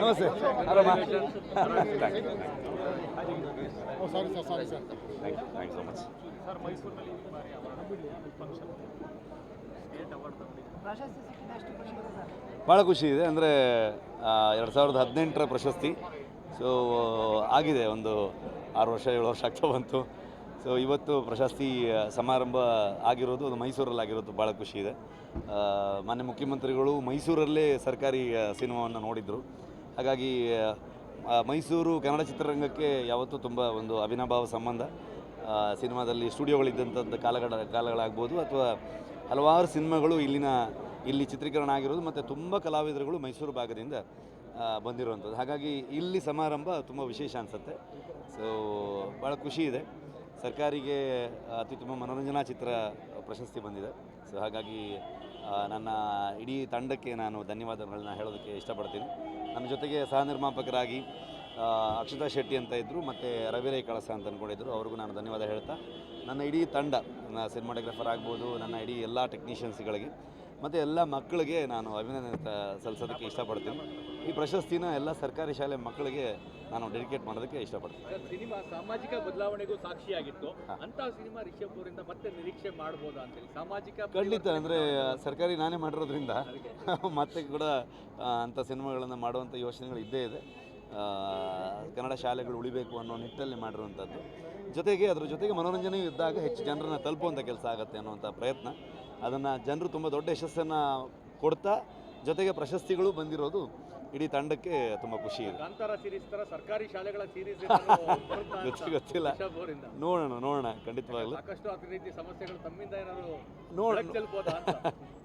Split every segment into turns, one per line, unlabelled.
ನಮಸ್ತೆ. ಆರಾಮ?
Sorry sir sorry sir
thank you so much ಭಾಳ ಖುಷಿ ಇದೆ. ಅಂದರೆ ಎರಡು ಸಾವಿರದ ಹದಿನೆಂಟರ ಪ್ರಶಸ್ತಿ. ಸೊ ಆಗಿದೆ. ಒಂದು ಆರು ವರ್ಷ, ಏಳು ವರ್ಷ ಆಗ್ತಾ ಬಂತು. ಸೊ ಇವತ್ತು ಪ್ರಶಸ್ತಿ ಸಮಾರಂಭ ಆಗಿರೋದು ಅದು ಮೈಸೂರಲ್ಲಾಗಿರೋದು ಭಾಳ ಖುಷಿ ಇದೆ. ಮಾನ್ಯ ಮುಖ್ಯಮಂತ್ರಿಗಳು ಮೈಸೂರಲ್ಲೇ ಸರ್ಕಾರಿ ಸಿನಿಮಾವನ್ನು ನೋಡಿದರು. ಹಾಗಾಗಿ ಮೈಸೂರು ಕನ್ನಡ ಚಿತ್ರರಂಗಕ್ಕೆ ಯಾವತ್ತೂ ತುಂಬ ಒಂದು ಅವಿನಾಭಾವ ಸಂಬಂಧ. ಸಿನಿಮಾದಲ್ಲಿ ಸ್ಟುಡಿಯೋಗಳಿದ್ದಂಥ ಕಾಲಗಳ, ಕಾಲಗಳಾಗ್ಬೋದು ಅಥವಾ ಹಲವಾರು ಸಿನಿಮಾಗಳು ಇಲ್ಲಿನ, ಇಲ್ಲಿ ಚಿತ್ರೀಕರಣ ಆಗಿರೋದು ಮತ್ತು ತುಂಬ ಕಲಾವಿದರುಗಳು ಮೈಸೂರು ಭಾಗದಿಂದ ಬಂದಿರುವಂಥದ್ದು. ಹಾಗಾಗಿ ಇಲ್ಲಿ ಸಮಾರಂಭ ತುಂಬ ವಿಶೇಷ ಅನಿಸುತ್ತೆ. ಸೊ ಭಾಳ ಖುಷಿ ಇದೆ. ಸರ್ಕಾರಿಗೆ ಅತ್ಯುತ್ತಮ ಮನೋರಂಜನಾ ಚಿತ್ರ ಪ್ರಶಸ್ತಿ ಬಂದಿದೆ. ಸೊ ಹಾಗಾಗಿ ನನ್ನ ಇಡೀ ತಂಡಕ್ಕೆ ನಾನು ಧನ್ಯವಾದಗಳನ್ನ ಹೇಳೋದಕ್ಕೆ ಇಷ್ಟಪಡ್ತೀನಿ. ನನ್ನ ಜೊತೆಗೆ ಸಹ ನಿರ್ಮಾಪಕರಾಗಿ ಅಕ್ಷತಾ ಶೆಟ್ಟಿ ಅಂತ ಇದ್ದರು ಮತ್ತು ರವಿರೈ ಕಳಸ ಅಂತ ಅಂದ್ಕೊಂಡಿದ್ದರು ಅವ್ರಿಗೂ ನಾನು ಧನ್ಯವಾದ ಹೇಳ್ತಾ, ನನ್ನ ಇಡೀ ತಂಡ, ನನ್ನ ಸಿನಿಮಾಟೋಗ್ರಫರ್ ಆಗ್ಬೋದು, ನನ್ನ ಇಡೀ ಎಲ್ಲ ಟೆಕ್ನಿಷಿಯನ್ಸ್ಗಳಿಗೆ ಮತ್ತು ಎಲ್ಲ ಮಕ್ಕಳಿಗೆ ನಾನು ಅಭಿನಂದನೆ ಸಲ್ಲಿಸೋದಕ್ಕೆ ಇಷ್ಟಪಡ್ತೀನಿ. ಈ ಪ್ರಶಸ್ತಿನ ಎಲ್ಲ ಸರ್ಕಾರಿ ಶಾಲೆ ಮಕ್ಕಳಿಗೆ ನಾನು ಡೆಡಿಕೇಟ್ ಮಾಡೋದಕ್ಕೆ ಇಷ್ಟಪಡ್ತೀನಿ.
ಸಿನಿಮಾ ಸಾಮಾಜಿಕ ಬದಲಾವಣೆಗೂ ಸಾಕ್ಷಿಯಾಗಿತ್ತು. ಅಂತ ಸಿನಿಮಾ ರಿಷಬ್ ಅವರಿಂದ ಮತ್ತೆ ನಿರೀಕ್ಷೆ ಮಾಡ್ಬೋದಾ ಅಂತೇಳಿ? ಸಾಮಾಜಿಕ
ಖಂಡಿತ ಅಂದರೆ ಸರ್ಕಾರಿ ನಾನೇ ಮಾಡಿರೋದ್ರಿಂದ ಮತ್ತೆ ಕೂಡ ಅಂಥ ಸಿನಿಮಾಗಳನ್ನು ಮಾಡುವಂಥ ಯೋಚನೆಗಳು ಇದ್ದೇ ಇದೆ. ಕನ್ನಡ ಶಾಲೆಗಳು ಉಳಿಬೇಕು ಅನ್ನೋ ನಿಟ್ಟಲ್ಲಿ ಮಾಡಿರುವಂಥದ್ದು. ಜೊತೆಗೆ ಅದರ ಜೊತೆಗೆ ಮನೋರಂಜನೆ ಇದ್ದಾಗ ಹೆಚ್ಚು ಜನರನ್ನ ತಲುಪುವಂಥ ಕೆಲಸ ಆಗುತ್ತೆ ಅನ್ನುವಂಥ ಪ್ರಯತ್ನ. ಅದನ್ನು ಜನರು ತುಂಬ ದೊಡ್ಡ ಯಶಸ್ಸನ್ನು ಕೊಡ್ತಾ ಜೊತೆಗೆ ಪ್ರಶಸ್ತಿಗಳು ಬಂದಿರೋದು ಇಡೀ ತಂಡಕ್ಕೆ ತುಂಬ ಖುಷಿ ಇದೆ.
ಸರ್ಕಾರಿ ಶಾಲೆಗಳ ಸೀರೀಸ್
ಗೊತ್ತಿ ಗೊತ್ತಿಲ್ಲ. ನೋಡೋಣ ನೋಡೋಣ ಖಂಡಿತವಾಗ್ಲೂ.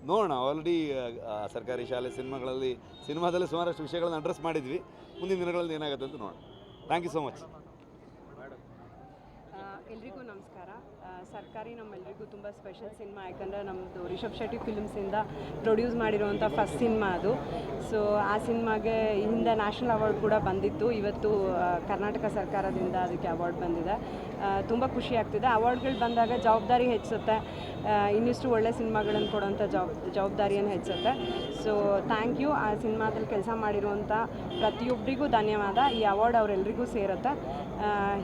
ನೋಡೋಣ. ಆಲ್ರೆಡಿ ಸರ್ಕಾರಿ ಶಾಲೆ ಸಿನಿಮಾಗಳಲ್ಲಿ ಸಿನಿಮಾದಲ್ಲಿ ಸುಮಾರಷ್ಟು ವಿಷಯಗಳನ್ನ ಅಡ್ರೆಸ್ ಮಾಡಿದ್ವಿ. ಮುಂದಿನ ದಿನಗಳಲ್ಲಿ ಏನಾಗುತ್ತೆ ಅಂತ ನೋಡೋಣ. ಥ್ಯಾಂಕ್ ಯು ಸೊ ಮಚ್
ಎಲ್ರಿಗೂ ನಮಸ್ಕಾರ. ಸರ್ಕಾರಿ ನಮ್ಮೆಲ್ರಿಗೂ ತುಂಬ ಸ್ಪೆಷಲ್ ಸಿನಿಮಾ, ಯಾಕಂದರೆ ನಮ್ಮದು ರಿಷಬ್ ಶೆಟ್ಟಿ ಫಿಲ್ಮ್ಸಿಂದ ಪ್ರೊಡ್ಯೂಸ್ ಮಾಡಿರುವಂಥ ಫಸ್ಟ್ ಸಿನಿಮಾ ಅದು. ಸೊ ಆ ಸಿನಿಮಾಗೆ ಹಿಂದೆ ನ್ಯಾಷನಲ್ ಅವಾರ್ಡ್ ಕೂಡ ಬಂದಿತ್ತು. ಇವತ್ತು ಕರ್ನಾಟಕ ಸರ್ಕಾರದಿಂದ ಅದಕ್ಕೆ ಅವಾರ್ಡ್ ಬಂದಿದೆ. ತುಂಬ ಖುಷಿ ಆಗ್ತಿದೆ. ಅವಾರ್ಡ್ಗಳು ಬಂದಾಗ ಜವಾಬ್ದಾರಿ ಹೆಚ್ಚುತ್ತೆ. ಇನ್ನಿಷ್ಟು ಒಳ್ಳೆ ಸಿನಿಮಾಗಳನ್ನು ಕೊಡುವಂಥ ಜವಾಬ್, ಜವಾಬ್ದಾರಿಯನ್ನು ಹೆಚ್ಚುತ್ತೆ. ಸೊ ಥ್ಯಾಂಕ್ ಯು ಆ ಸಿನಿಮಾದಲ್ಲಿ ಕೆಲಸ ಮಾಡಿರುವಂಥ ಪ್ರತಿಯೊಬ್ಬರಿಗೂ ಧನ್ಯವಾದ. ಈ ಅವಾರ್ಡ್ ಅವರೆಲ್ಲರಿಗೂ ಸೇರುತ್ತೆ.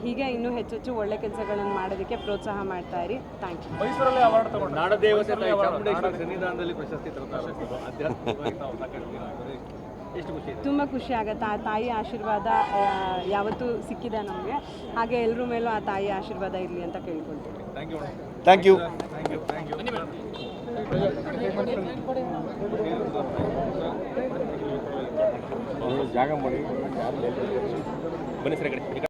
ಹೀಗೆ ಇನ್ನೂ ಹೆಚ್ಚೆಚ್ಚು ಒಳ್ಳೆ ಕೆಲಸಗಳನ್ನು ಮಾಡೋದಕ್ಕೆ ಪ್ರೋತ್ಸಾಹ ಮಾಡ್ತಾ ಇರಿ. ಥ್ಯಾಂಕ್ ಯು
ಮೈಸೂರಲ್ಲಿ ಅವಾರ್ಡ್ ತಗೊಂಡು.
ನಾಡದೇವತೆ ತಾಯಿ ಚಾಮುಂಡೇಶ್ವರಿ ಸನ್ನಿಧಾನದಲ್ಲಿ ಪ್ರಶಸ್ತಿ ತಗೊಳ್ತಾರೆ ಆಧ್ಯಾತ್ಮಿಕವಾಗಿ ತಾವು ಸಾಕಷ್ಟು ದಿನ ಎಷ್ಟು ಖುಷಿ
ತುಂಬ ಖುಷಿ ಆಗುತ್ತೆ. ಆ ತಾಯಿ ಆಶೀರ್ವಾದ ಯಾವತ್ತೂ ಸಿಕ್ಕಿದೆ ನಮಗೆ. ಹಾಗೆ ಎಲ್ಲರ ಮೇಲೂ ಆ ತಾಯಿ ಆಶೀರ್ವಾದ ಇರಲಿ ಅಂತ ಕೇಳ್ಕೊಳ್ತೀವಿ.
Thank you
thank you
thank you thank you
ಜಾಗ ಮಾಡಿ.
ಬನ್ನಿ ಸರ್ ಈ ಕಡೆ.